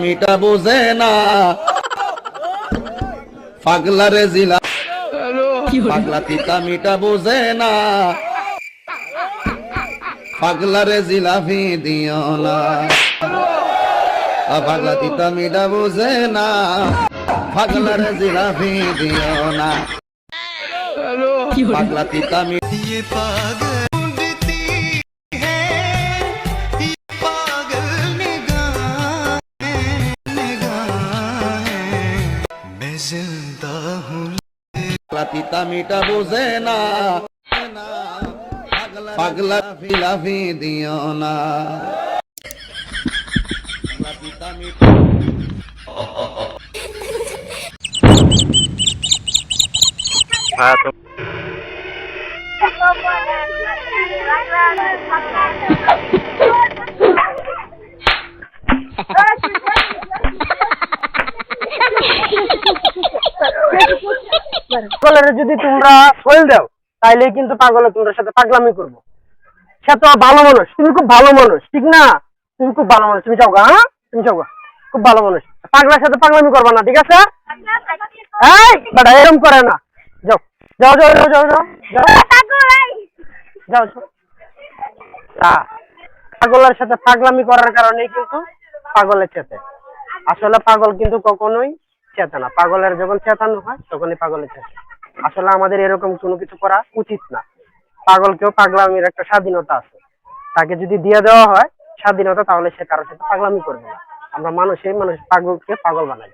মিটা বোঝে না। পাগলারে জিলা। পাগলা তিতা মিটা বোঝে না। পাগলারে জিলাফি দিও না। পাগলা তিতা মিটা বোঝে না। পাগলারে জিলাফি দিও না। পাগলা তিতা মি ये পাতিতা মিটা বোঝে না পাগলা ফিলাফি দিও না পাতিতা মিটা হ্যাঁ তো পাগলের যদি তোমরা ফল দাও তাইলে কিন্তু পাগলে তোমার সাথে পাগলামি করব। সে তো ভালো মানুষ তুমি খুব ভালো মানুষ ঠিক না? তুমি খুব ভালো মানুষ তুমি যাও গা, হ্যাঁ? তুমি যাও গা। খুব ভালো মানুষ। পাগলার সাথে পাগলামি করবা না ঠিক আছে? এই বেটা এরকম করে না। যাও যাও যাও যাও যাও যাও। যাও যাও। পাগলের সাথে পাগলামি করার কারণে কিন্তু পাগলের চেতে আসলে পাগল কিন্তু কখনোই চেতে না পাগলের যখন চেতানো হয়, তখনই পাগলের চেতনা। আসলে আমাদের এরকম কোনো কিছু করা উচিত না। পাগলকেও পাগলামির একটা স্বাধীনতা আছে। তাকে যদি দিয়ে দেওয়া হয় স্বাধীনতা, তাহলে সে কারোর সাথে পাগলামি করবে না। আমরা মানুষ এই মানুষ পাগলকে পাগল বানাই।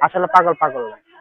আসলে পাগল পাগল না।